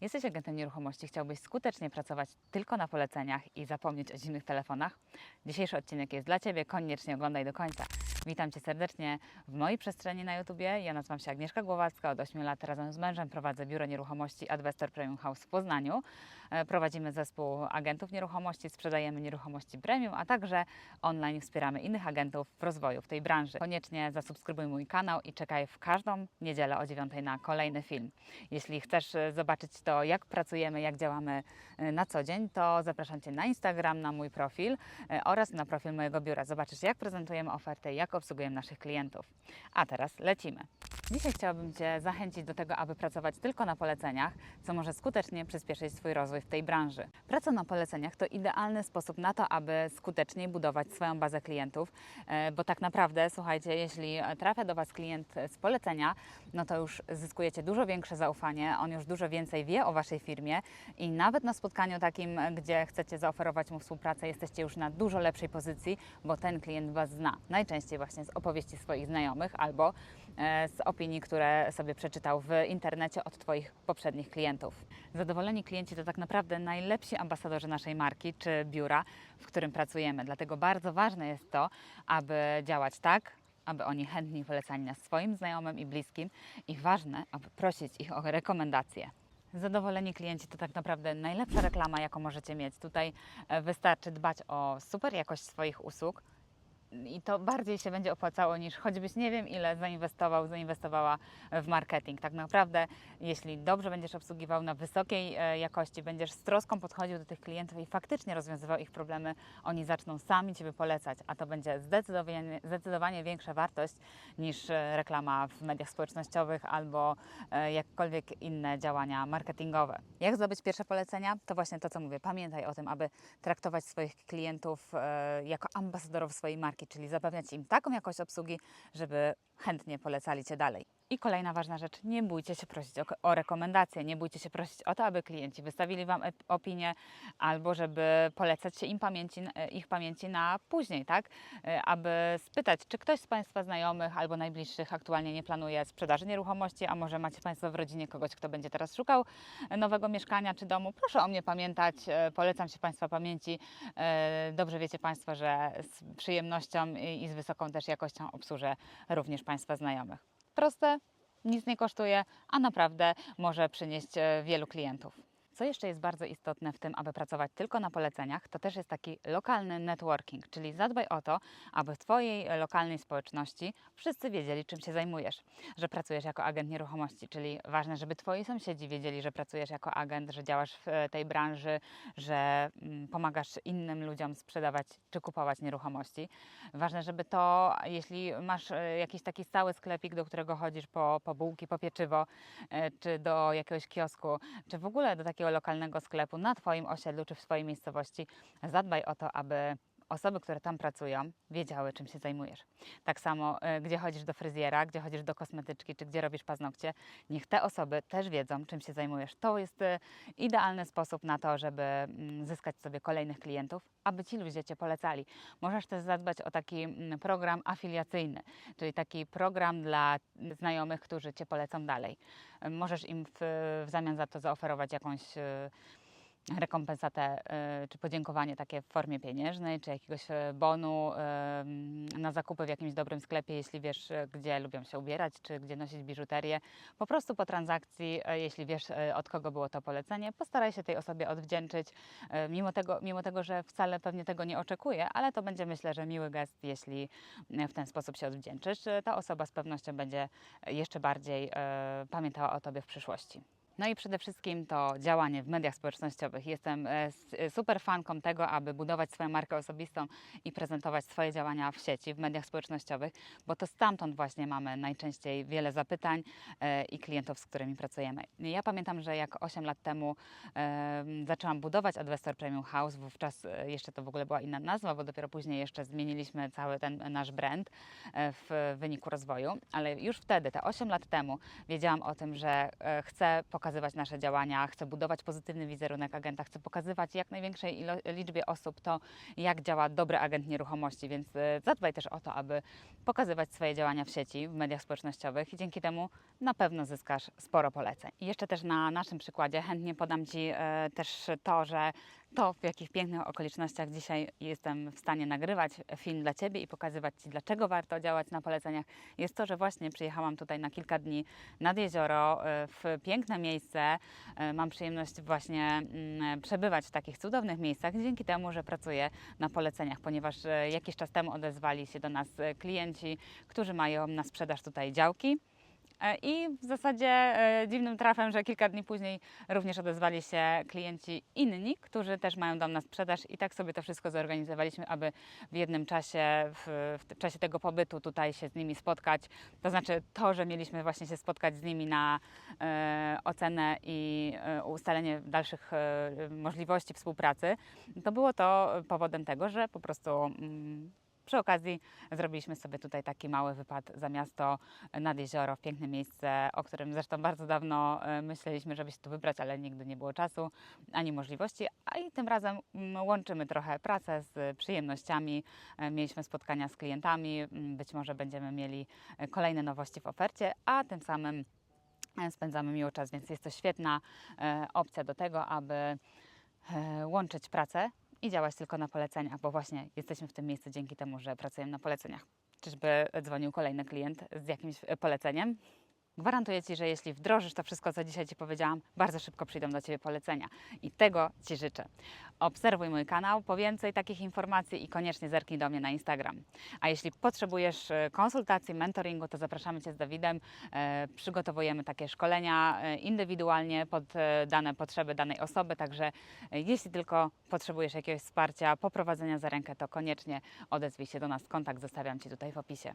Jesteś agentem nieruchomości, chciałbyś skutecznie pracować tylko na poleceniach i zapomnieć o zimnych telefonach? Dzisiejszy odcinek jest dla Ciebie, koniecznie oglądaj do końca. Witam Cię serdecznie w mojej przestrzeni na YouTubie. Ja nazywam się Agnieszka Głowacka, od 8 lat razem z mężem prowadzę biuro nieruchomości Adwestor Premium House w Poznaniu. E, Prowadzimy zespół agentów nieruchomości, sprzedajemy nieruchomości premium, a także online wspieramy innych agentów w rozwoju w tej branży. Koniecznie zasubskrybuj mój kanał i czekaj w każdą niedzielę o 9 na kolejny film. Jeśli chcesz e, zobaczyć to, jak pracujemy, jak działamy e, na co dzień, to zapraszam Cię na Instagram, na mój profil e, oraz na profil mojego biura. Zobaczysz, jak prezentujemy ofertę, jak obsługujemy naszych klientów. A teraz lecimy. Dzisiaj chciałabym Cię zachęcić do tego, aby pracować tylko na poleceniach, co może skutecznie przyspieszyć Twój rozwój w tej branży. Praca na poleceniach to idealny sposób na to, aby skuteczniej budować swoją bazę klientów, e, bo tak naprawdę, słuchajcie, jeśli trafia do Was klient z polecenia, no to już zyskujecie dużo większe zaufanie, on już dużo więcej wie o Waszej firmie i nawet na spotkaniu takim, gdzie chcecie zaoferować mu współpracę, jesteście już na dużo lepszej pozycji, bo ten klient Was zna. Najczęściej właśnie z opowieści swoich znajomych albo e, z opinii, które sobie przeczytał w internecie od Twoich poprzednich klientów. Zadowoleni klienci to tak naprawdę najlepsi ambasadorzy naszej marki czy biura, w którym pracujemy. Dlatego bardzo ważne jest to, aby działać tak, aby oni chętnie polecali nas swoim znajomym i bliskim i ważne, aby prosić ich o rekomendacje. Zadowoleni klienci to tak naprawdę najlepsza reklama, jaką możecie mieć. Tutaj e, wystarczy dbać o super jakość swoich usług, i to bardziej się będzie opłacało niż choćbyś nie wiem ile zainwestował, zainwestowała w marketing. Tak naprawdę, jeśli dobrze będziesz obsługiwał na wysokiej e, jakości, będziesz z troską podchodził do tych klientów i faktycznie rozwiązywał ich problemy, oni zaczną sami Ciebie polecać, a to będzie zdecydowanie, zdecydowanie większa wartość niż e, reklama w mediach społecznościowych albo e, jakkolwiek inne działania marketingowe. Jak zdobyć pierwsze polecenia? To właśnie to, co mówię. Pamiętaj o tym, aby traktować swoich klientów jako ambasadorów swojej marki, czyli zapewniać im taką jakość obsługi, żeby chętnie polecali Cię dalej. I kolejna ważna rzecz, nie bójcie się prosić o, o rekomendacje, nie bójcie się prosić o to, aby klienci wystawili Wam opinię albo żeby polecać się im pamięci, e, ich pamięci na później, tak? E, Aby spytać, czy ktoś z Państwa znajomych albo najbliższych aktualnie nie planuje sprzedaży nieruchomości, a może macie Państwo w rodzinie kogoś, kto będzie teraz szukał nowego mieszkania czy domu, proszę o mnie pamiętać, e, polecam się Państwa pamięci. E, Dobrze wiecie Państwo, że z przyjemnością i z wysoką też jakością obsłużę również Państwa znajomych. Proste, nic nie kosztuje, a naprawdę może przynieść e, wielu klientów. Co jeszcze jest bardzo istotne w tym, aby pracować tylko na poleceniach, to też jest taki lokalny networking, czyli zadbaj o to, aby w Twojej lokalnej społeczności wszyscy wiedzieli, czym się zajmujesz, że pracujesz jako agent nieruchomości, czyli ważne, żeby Twoi sąsiedzi wiedzieli, że pracujesz jako agent, że działasz w e, tej branży, że mm, pomagasz innym ludziom sprzedawać czy kupować nieruchomości. Ważne, żeby to, jeśli masz e, jakiś taki stały sklepik, do którego chodzisz po, po bułki, po pieczywo, e, czy do jakiegoś kiosku, czy w ogóle do takiego lokalnego sklepu na Twoim osiedlu, czy w swojej miejscowości, zadbaj o to, aby osoby, które tam pracują, wiedziały, czym się zajmujesz. Tak samo, e, gdzie chodzisz do fryzjera, gdzie chodzisz do kosmetyczki, czy gdzie robisz paznokcie, niech te osoby też wiedzą, czym się zajmujesz. To jest e, idealny sposób na to, żeby mm, zyskać sobie kolejnych klientów, aby ci ludzie Cię polecali. Możesz też zadbać o taki mm, program afiliacyjny, czyli taki program dla znajomych, którzy Cię polecą dalej. E, Możesz im w, w zamian za to zaoferować jakąś rekompensatę e, czy podziękowanie takie w formie pieniężnej, czy jakiegoś e, bonu na zakupy w jakimś dobrym sklepie, jeśli wiesz, e, gdzie lubią się ubierać, czy gdzie nosić biżuterię. Po prostu po transakcji, jeśli wiesz, od kogo było to polecenie, postaraj się tej osobie odwdzięczyć, mimo tego, mimo tego, że wcale pewnie tego nie oczekuje, ale to będzie myślę, że miły gest, jeśli w ten sposób się odwdzięczysz. Ta osoba z pewnością będzie jeszcze bardziej pamiętała o Tobie w przyszłości. No i przede wszystkim to działanie w mediach społecznościowych. Jestem e, e, super fanką tego, aby budować swoją markę osobistą i prezentować swoje działania w sieci, w mediach społecznościowych, bo to stamtąd właśnie mamy najczęściej wiele zapytań e, i klientów, z którymi pracujemy. Ja pamiętam, że jak 8 lat temu zaczęłam budować Adwestor Premium House, wówczas jeszcze to w ogóle była inna nazwa, bo dopiero później jeszcze zmieniliśmy cały ten nasz brand w wyniku rozwoju, ale już wtedy, te 8 lat temu, wiedziałam o tym, że chcę pokazać pokazywać nasze działania, chcę budować pozytywny wizerunek agenta, chcę pokazywać jak największej liczbie osób to, jak działa dobry agent nieruchomości, więc e, zadbaj też o to, aby pokazywać swoje działania w sieci, w mediach społecznościowych i dzięki temu na pewno zyskasz sporo poleceń. I jeszcze też na naszym przykładzie chętnie podam Ci e, też to, że to, w jakich pięknych okolicznościach dzisiaj jestem w stanie nagrywać film dla Ciebie i pokazywać Ci, dlaczego warto działać na poleceniach, jest to, że właśnie przyjechałam tutaj na kilka dni nad jezioro, e, w piękne miejsce. E, Mam przyjemność właśnie mm, przebywać w takich cudownych miejscach dzięki temu, że pracuję na poleceniach, ponieważ e, jakiś czas temu odezwali się do nas e, klienci, którzy mają na sprzedaż tutaj działki. E, I w zasadzie e, dziwnym trafem, że kilka dni później również odezwali się klienci inni, którzy też mają dom na sprzedaż i tak sobie to wszystko zorganizowaliśmy, aby w jednym czasie, w, w czasie tego pobytu tutaj się z nimi spotkać. To znaczy to, że mieliśmy właśnie się spotkać z nimi na e, ocenę i e, ustalenie dalszych e, możliwości współpracy, to było to powodem tego, że po prostu mm, przy okazji zrobiliśmy sobie tutaj taki mały wypad za miasto nad jezioro, w piękne miejsce, o którym zresztą bardzo dawno e, myśleliśmy, żeby się tu wybrać, ale nigdy nie było czasu ani możliwości. A i tym razem mm, łączymy trochę pracę z przyjemnościami. E, Mieliśmy spotkania z klientami, mm, być może będziemy mieli e, kolejne nowości w ofercie, a tym samym spędzamy miło czas, więc jest to świetna opcja do tego, aby łączyć pracę i działać tylko na poleceniach, bo właśnie jesteśmy w tym miejscu dzięki temu, że pracujemy na poleceniach. Czyżby dzwonił kolejny klient z jakimś e, poleceniem? Gwarantuję Ci, że jeśli wdrożysz to wszystko, co dzisiaj Ci powiedziałam, bardzo szybko przyjdą do Ciebie polecenia. I tego Ci życzę. Obserwuj mój kanał po więcej takich informacji i koniecznie zerknij do mnie na Instagram. A jeśli potrzebujesz e, konsultacji, mentoringu, to zapraszamy Cię z Dawidem. E, Przygotowujemy takie szkolenia e, indywidualnie pod dane potrzeby danej osoby, także jeśli tylko potrzebujesz jakiegoś wsparcia, poprowadzenia za rękę, to koniecznie odezwij się do nas. Kontakt zostawiam Ci tutaj w opisie.